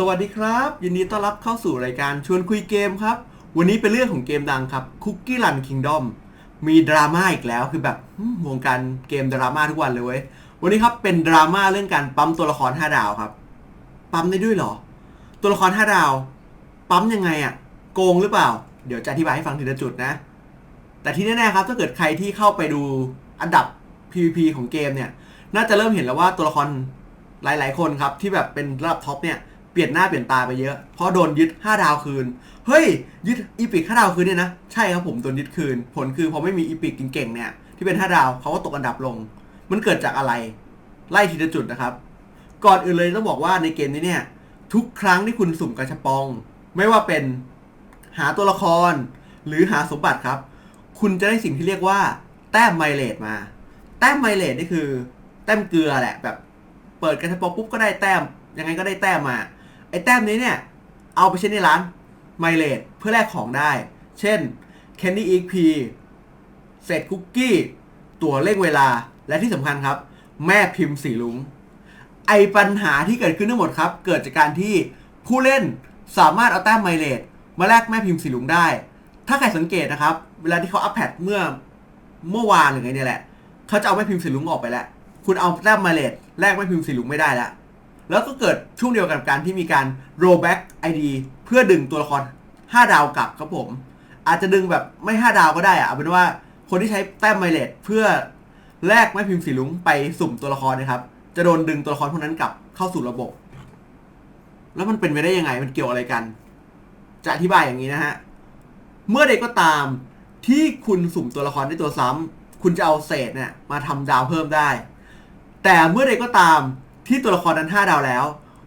สวัสดีครับ ยินดีต้อนรับเข้าสู่รายการชวนคุยเกมครับ วันนี้เป็นเรื่องของเกมดังครับ Cookie Run Kingdom มีดราม่าอีกแล้วคือแบบวงการเกมดราม่าทุกวันเลยเว้ยวันนี้ครับเป็นดราม่าเรื่องการปั๊มตัวละคร5ดาวครับ ปั๊มได้ด้วยเหรอ ตัวละคร5ดาว ปั๊มยังไงอะโกงหรือเปล่า เดี๋ยวจะอธิบายให้ฟังทีละจุดนะ แต่ที่แน่ๆครับถ้าเกิดใครที่เข้าไปดูอันดับ PVP ของเกมเนี่ย น่าจะเริ่มเห็นแล้วว่าตัวละครหลาย ๆ คนครับที่แบบเป็นระดับท็อปเนี่ย ปลี่ยนหน้าเปลี่ยนตาไปเยอะ เพราะโดนยึด 5 ดาวคืน เฮ้ย ยึดอีพิก5ดาวคืนเนี่ยนะ ใช่ครับผมโดนยึดคืน ผลคือพอไม่มีอีพิกเก่งๆเนี่ย ที่เป็น 5 ดาวเขาก็ตกอันดับลง มันเกิดจากอะไร ไล่ทีละจุดนะครับ ก่อนอื่นเลยต้องบอกว่าในเกมนี้เนี่ย ทุกครั้งที่คุณสุ่มกระชับปอง ไม่ว่าเป็นหาตัวละคร หรือหาสมบัติครับ คุณจะได้สิ่งที่เรียกว่า แต้มไมเลดมา แต้มไมเลดนี่คือ แต้มเกลือแหละแบบ เปิดกระชับปองปุ๊บก็ได้แต้มยังไงก็ได้แต้มมา แต้มนี้เนี่ยเอาไปใช้ในร้านไมเลดเพื่อแลกของได้ เช่น Candy XP เศษคุกกี้ ตั๋วเลขเวลา และที่สำคัญครับ แม่พิมพ์สีลุง ไอปัญหาที่เกิดขึ้นทั้งหมดครับ เกิดจากการที่ผู้เล่นสามารถเอาแต้มไมเลดมาแลกแม่พิมพ์สีลุงได้ ถ้าใครสังเกตนะครับ เวลาที่เขาอัปแพดเมื่อเมื่อวานหรือไงเนี่ยแหละ เขาจะเอาแม่พิมพ์สีลุงออกไปแล้ว คุณเอาแต้มไมเลดแลกแม่พิมพ์สีลุงไม่ได้แล้ว แล้วก็เกิดช่วงเดียวกันกับการที่มีการ rollback ID เพื่อดึงตัวละคร 5 ดาวกลับครับผม อาจจะดึงแบบไม่ 5 ดาวก็ได้อะเอาเป็นว่าคนที่ใช้แต้มไมเลดเพื่อแลกแม่พิมพ์สีลุงไปสุ่มตัวละครนะครับ จะโดนดึงตัวละครพวกนั้นกลับเข้าสู่ระบบ แล้วมันเป็นไปได้ยังไง มันเกี่ยวอะไรกัน จะอธิบายอย่างนี้นะฮะ เมื่อใดก็ตามที่คุณสุ่มตัวละครได้ตัวซ้ำคุณจะเอาเศษเนี่ยมาทำดาวเพิ่มได้ แต่เมื่อใดก็ตาม ที่ตัวละครนั้น 5 ดาวแล้ว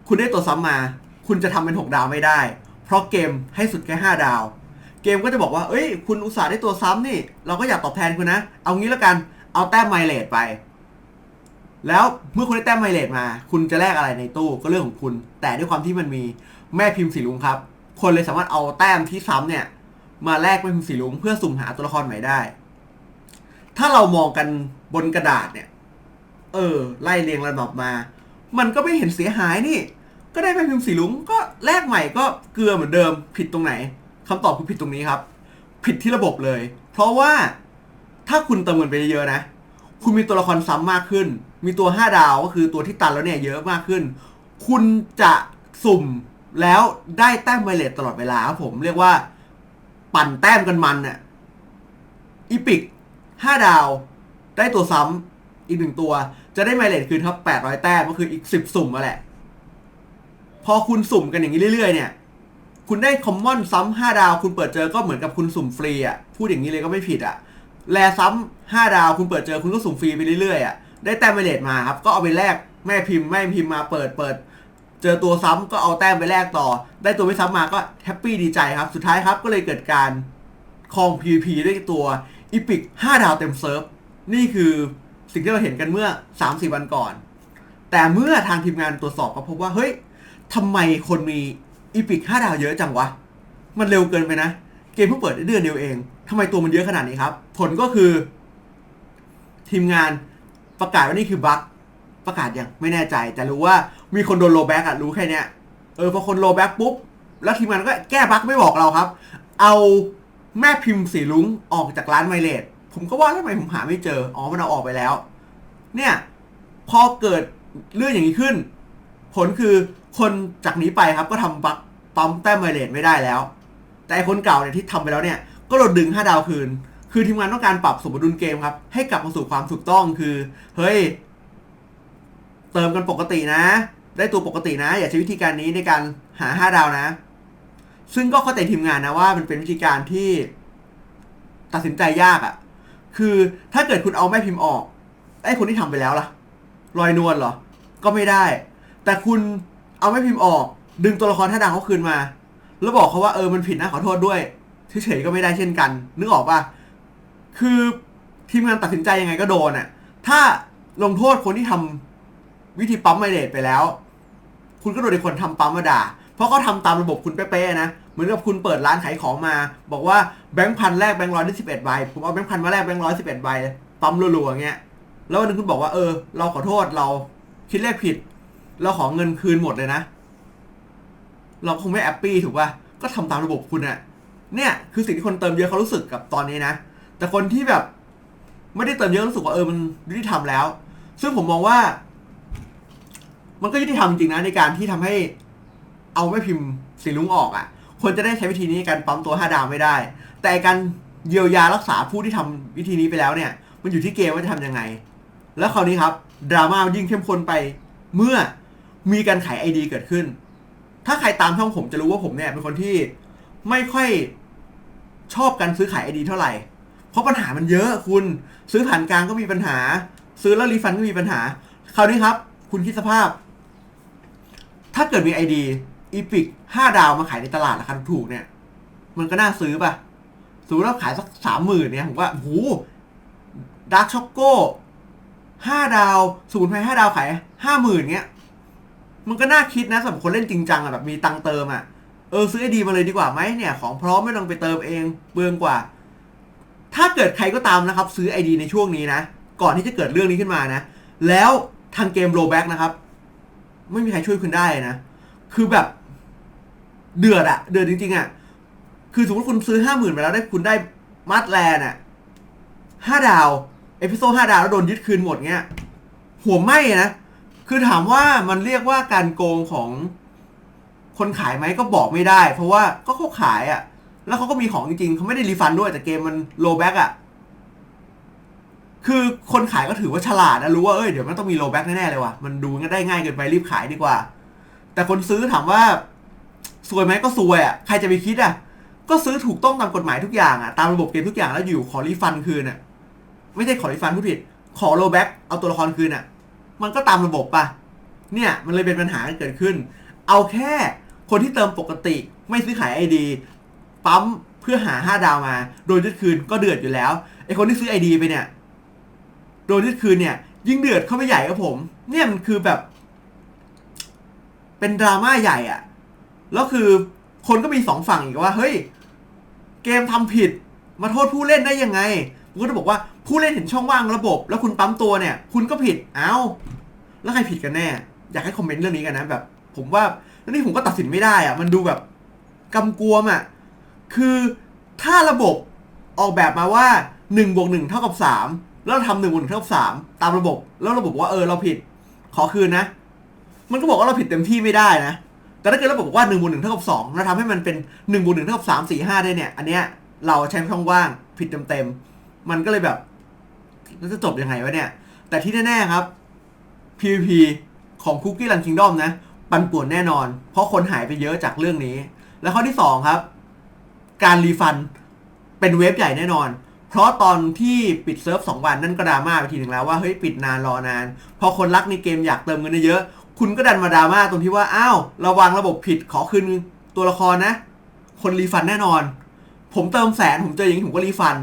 คุณได้ตัวซ้ำมา คุณจะทำเป็น 6 ดาวไม่ได้ เพราะเกมให้สุดแค่ 5 ดาว เกมก็จะบอกว่า เอ้ย คุณอุตส่าห์ได้ตัวซ้ำนี่ เราก็อยากตอบแทนคุณนะ เอางี้แล้วกัน เอาแต้มไมเลดไป แล้วเมื่อคุณได้แต้มไมเลดมา คุณจะแลกอะไรในตู้ก็เรื่องของคุณ แต่ด้วยความที่มันมีแม่พิมพ์สีลุงครับ คนเลยสามารถเอาแต้มที่ซ้ำเนี่ย มาแลกแม่พิมพ์สีลุงเพื่อสุ่มหาตัวละครใหม่ได้ ถ้าเรามองกันบนกระดาษเนี่ย เออ ไล่เรียงระดับมา มันก็ไม่เห็นเสียหายนี่ ก็ได้แม่พิมพ์สีลุงก็แลกใหม่ก็เกลือเหมือนเดิมผิดตรงไหนคำตอบคือผิดตรงนี้ครับ ผิดที่ระบบเลย เพราะว่าถ้าคุณเติมเงินไปเยอะนะ คุณมีตัวละครซ้ำมากขึ้น มีตัว 5 ดาวก็คือตัวที่ตันแล้วเนี่ยเยอะมากขึ้น คุณจะสุ่มแล้วได้แต้มไมเลตตลอดเวลาครับผมเรียกว่า ปั่นแต้มกันมันน่ะอีพิก5ดาว ได้ตัวซ้ำอีกหนึ่งตัว จะได้ไมเลตคืนครับ800 แต้มก็คืออีก 10 สุ่มมาแหละ พอคุณสุ่มกันอย่างนี้เรื่อยๆ เนี่ย คุณได้คอมมอนซ้ำห้าดาวคุณเปิดเจอก็เหมือนกับคุณสุ่มฟรีอะพูดอย่างนี้เลยก็ไม่ผิดอะแลซ้ำห้าดาวคุณเปิดเจอคุณก็สุ่มฟรีไปเรื่อยๆอะได้แต้มไมเลตมาครับ ก็เอาไปแลกแม่พิมพ์แม่พิมพ์มาเปิดเปิด เจอตัวซ้ำก็เอาแต้มไปแลกต่อ ได้ตัวไม่ซ้ำมาก็แฮปปี้ดีใจครับ สุดท้ายครับก็เลยเกิดการคลอง PVP ด้วยตัวอีพิก5ดาวเต็มเซิร์ฟ นี่คือ สิ่งที่เราเห็นกันเมื่อ3-4วันก่อน แต่เมื่อทางทีมงานตรวจสอบก็พบว่าเฮ้ยทำไมคนมีอีพิก5ดาวเยอะจังวะ มันเร็วเกินไปนะ เกมเพิ่งเปิดได้เดือนเดียวเองทำไมตัวมันเยอะขนาดนี้ครับ ผลก็คือ ทีมงานประกาศว่านี่คือบั๊กประกาศยังไม่แน่ใจ แต่รู้ว่ามีคนโดนโลแบ็กอะรู้แค่เนี้ยเออพอคนโลแบ็กปุ๊บ แล้วทีมงานก็แก้บั๊กไม่บอกเราครับ เอาแม่พิมพ์สีลุงออกจากร้านไมเลด ผมก็ว่าทำไมผมหาไม่เจอ อ๋อ มันเอาออกไปแล้ว เนี่ย พอเกิดเรื่องอย่างนี้ขึ้น ผลคือคนจากนี้ไปครับก็ทำบักปั๊มแต้มไมเลดไม่ได้แล้ว แต่คนเก่าเนี่ยที่ทำไปแล้วเนี่ย ก็โดนดึง 5 ดาวคืน คือทีมงานต้องการปรับสมดุลเกมครับ ให้กลับมาสู่ความถูกต้องคือ เฮ้ย เติมกันปกตินะ ได้ตัวปกตินะ อย่าใช้วิธีการนี้ในการหา 5 ดาวนะ ซึ่งก็เข้าใจทีมงานนะว่ามันเป็นวิธีการที่ตัดสินใจยากอะ่ะ คือถ้าเกิดคุณเอาแม่พิมพ์ออกไอ้คนที่ทำไปแล้วล่ะรอยนวลเหรอ ก็ไม่ได้ แต่คุณเอาแม่พิมพ์ออก ดึงตัวละครท่าดาวเขาคืนมา แล้วบอกเขาว่าเออมันผิดนะขอโทษด้วยเฉยๆก็ไม่ได้เช่นกัน นึกออกปะคือทีมงานตัดสินใจยังไงก็โดนอะถ้าลงโทษคนที่ทำวิธีปั๊มไมเลดไปแล้ว คุณก็โดนคนทำปั๊มมาด่า ราะเขาทำตามระบบคุณเป๊ะๆนะ เหมือนกับคุณเปิดร้านขายของมา บอกว่าแบงค์พันแรกแบงค์ร้อยได้สิบเอ็ดใบ ผมเอาแบงค์พันมาแรกแบงค์ร้อยสิบเอ็ดใบปั๊มรัวๆเงี้ย แล้ววันหนึงคุณบอกว่าเออ เราขอโทษเราคิดเลขผิด เราขอเงินคืนหมดเลยนะ เราคงไม่แอปปี้ถูกป่ะ ก็ทำตามระบบคุณอะเนี่ยคือสิ่งที่คนเติมเยอะเขารู้สึกกับตอนนี้นะ แต่คนที่แบบ ไม่ได้เติมเยอะรู้สึกว่าเออมันยุติธรรมแล้ว ซึ่งผมมองว่า มันก็ยุติธรรมจริงนะในการที่ทำให้ เอาไม่พิมพ์สีลุงออกอะ่ะคนจะได้ใช้วิธีนี้ในการปั๊มตัวห้าดาวไม่ได้ แต่การเยียวยารักษาผู้ที่ทำวิธีนี้ไปแล้วเนี่ย มันอยู่ที่เกมว่าจะทำยังไง แล้วคราวนี้ครับดราม่ายิ่งเข้มข้นไปเมื่อมีการขายไอดีเกิดขึ้น ถ้าใครตามช่องผมจะรู้ว่าผมเนี่ยเป็นคนที่ไม่ค่อยชอบการซื้อขายไอดีเท่าไหร่ เพราะปัญหามันเยอะคุณ ซื้อผ่านกลางก็มีปัญหา ซื้อแล้วรีฟันก็มีปัญหา คราวนี้ครับ คุณคิดสภาพ ถ้าเกิดมีไอดี อีพิกห้าดาวมาขายในตลาดราคาถูกเนี่ย มันก็น่าซื้อป่ะสมมติว่าขายสักสามหมื่นเนี่ย ผมว่าโอ้โหดาร์กช็อกโก้ห้าดาวสมุนไพรห้าดาวขายห้าหมื่นเงี้ย มันก็น่าคิดนะสำหรับคนเล่นจริงจังอะแบบมีตังเติมอะเออซื้อไอดีมาเลยดีกว่าไหมเนี่ย ของพร้อมไม่ต้องไปเติมเองเปลืองกว่า ถ้าเกิดใครก็ตามนะครับ ซื้อไอดีในช่วงนี้นะ ก่อนที่จะเกิดเรื่องนี้ขึ้นมานะ แล้วทางเกมโรแบ็กนะครับ ไม่มีใครช่วยคุณได้นะ คือแบบ เดือดอะเดือดจริงๆอะคือสมมติคุณซื้อห้าหมื่นไปแล้วได้คุณได้มาร์ทแลนอะห้าดาว เอพิโซดห้าดาวแล้วโดนยึดคืนหมดเงี้ย หัวไหมนะ คือถามว่ามันเรียกว่าการโกงของคนขายไหมก็บอกไม่ได้ เพราะว่าก็เขาขายอะแล้วเขาก็มีของจริงๆเขาไม่ได้รีฟันด้วยแต่เกมมันโลแบ็กอะคือคนขายก็ถือว่าฉลาดนะรู้ว่าเอ้ยเดี๋ยวมันต้องมีโลแบ็กแน่ๆเลยว่ะมันดูงั้นได้ง่ายเกินไปรีบขายดีกว่า แต่คนซื้อถามว่า ซวยไหมก็ซวยอะใครจะไปคิดอะ ก็ซื้อถูกต้องตามกฎหมายทุกอย่างอะตามระบบเกมทุกอย่างแล้วอยู่ขอรีฟันคืนอะ ไม่ใช่ขอรีฟันผู้ผิด ขอโลแบ็กเอาตัวละครคืนอะ มันก็ตามระบบป่ะเนี่ยมันเลยเป็นปัญหาเกิดขึ้น เอาแค่คนที่เติมปกติ ไม่ซื้อขายไอดีปั๊มเพื่อหาห้าดาวมา โดนยึดคืนก็เดือดอยู่แล้วไอคนที่ซื้อไอดีไปเนี่ยโดนยึดคืนเนี่ย ยิ่งเดือดเข้าไปใหญ่ครับผม เนี่ยมันคือแบบ เป็นดราม่าใหญ่อะ แล้วคือคนก็มีสองฝั่งอีกว่า เฮ้ย เกมทำผิด มาโทษผู้เล่นได้ยังไงผมก็จะบอกว่าผู้เล่นเห็นช่องว่างระบบ แล้วคุณปั๊มตัวเนี่ย คุณก็ผิดเอ้า แล้วใครผิดกันแน่ อยากให้คอมเมนต์เรื่องนี้กันนะแบบ ผมว่าแล้วนี่ผมก็ตัดสินไม่ได้อะมันดูแบบกำกวมอะคือถ้าระบบออกแบบมาว่า1บวกหเท่ากับ3แล้วเราทำหนึ่งบวกหเท่ากับ3ตามระบบ แล้วระบบว่าเออเราผิด ขอคืนนะ มันก็บอกว่าเราผิดเต็มที่ไม่ได้นะ แต่ถ้าเกิดระบบบอกว่า1บวกหเท่ากับ2แล้วทำให้มันเป็น1บวกหเท่ากับ3 4 5ได้เนี่ย อันเนี้ยเราใช้ช่องว่างผิดเต็มๆมันก็เลยแบบแล้วจะจบยังไงวะเนี่ย แต่ที่แน่ๆครับ PVP ของ Cookie Run Kingdom นะ ปั่นป่วนแน่นอน เพราะคนหายไปเยอะจากเรื่องนี้ แล้วข้อที่ 2 ครับ การรีฟันเป็นเว็บใหญ่แน่นอน เพราะตอนที่ปิดเซิร์ฟ2วันนั่นก็ดราม่าไปทีหนึ่งแล้วว่า เฮ้ย ปิดนานรอนาน พอคนรักในเกมอยากเติมเงินเยอะ คุณก็ดันมาดราม่าตรงที่ว่า อ้าว ระวังระบบผิดขอคืนตัวละครนะ คนรีฟันแน่นอน ผมเติมแสนผมเจออย่างนี้ผมก็รีฟัน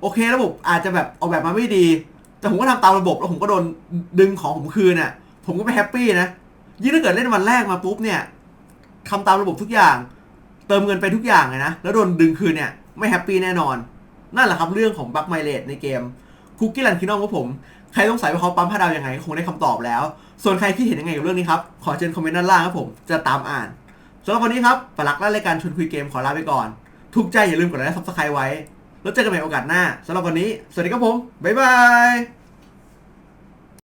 โอเค ระบบอาจจะแบบออกแบบมาไม่ดี แต่ผมก็ทำตามระบบแล้วผมก็โดนดึงของผมคืนน่ะ ผมก็ไม่แฮปปี้นะ ยิ่งถ้าเกิดเล่นวันแรกมาปุ๊บเนี่ยทำตามระบบทุกอย่าง เติมเงินไปทุกอย่างเลยนะ แล้วโดนดึงคืนเนี่ย ไม่แฮปปี้แน่นอน นั่นแหละครับเรื่องของบัคไมเลดในเกมคุกกี้ลันคินอมของผม ใครต้องใส่ว่าเขาปั๊มผ้าดาวยังไงก็คงได้คำตอบแล้ว ส่วนใครคิดเห็นยังไงกับเรื่องนี้ครับ ขอเชิญคอมเมนต์ด้านล่างครับผม จะตามอ่านสำหรับวันนี้ครับปลักและรายการชวนคุยเกมขอลาไปก่อนทุกใจอย่าลืมกดไลค์และซับสไครต์ไว้ แล้วเจอกันใหม่โอกาสหน้าสำหรับวันนี้ สวัสดีครับผม บ๊ายบาย